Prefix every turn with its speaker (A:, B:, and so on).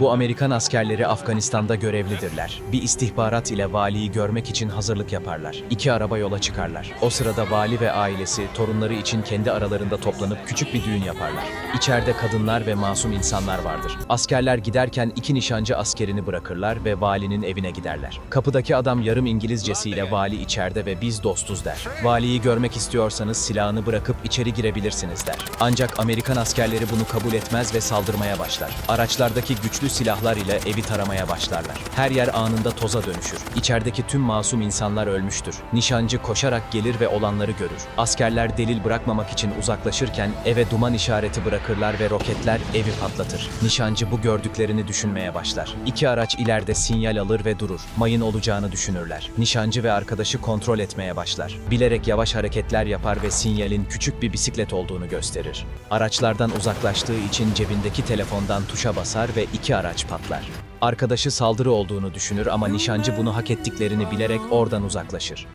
A: Bu Amerikan askerleri Afganistan'da görevlidirler. Bir istihbarat ile valiyi görmek için hazırlık yaparlar. İki araba yola çıkarlar. O sırada vali ve ailesi torunları için kendi aralarında toplanıp küçük bir düğün yaparlar. İçeride kadınlar ve masum insanlar vardır. Askerler giderken iki nişancı askerini bırakırlar ve valinin evine giderler. Kapıdaki adam yarım İngilizcesiyle vali içeride ve biz dostuz der. Valiyi görmek istiyorsanız silahını bırakıp içeri girebilirsiniz der. Ancak Amerikan askerleri bunu kabul etmez ve saldırmaya başlar. Araçlardaki güçlü silahlar ile evi taramaya başlarlar. Her yer anında toza dönüşür. İçerideki tüm masum insanlar ölmüştür. Nişancı koşarak gelir ve olanları görür. Askerler delil bırakmamak için uzaklaşırken eve duman işareti bırakırlar ve roketler evi patlatır. Nişancı bu gördüklerini düşünmeye başlar. İki araç ileride sinyal alır ve durur. Mayın olacağını düşünürler. Nişancı ve arkadaşı kontrol etmeye başlar. Bilerek yavaş hareketler yapar ve sinyalin küçük bir bisiklet olduğunu gösterir. Araçlardan uzaklaştığı için cebindeki telefondan tuşa basar ve iki araç patlar. Arkadaşı saldırı olduğunu düşünür ama nişancı bunu hak ettiklerini bilerek oradan uzaklaşır.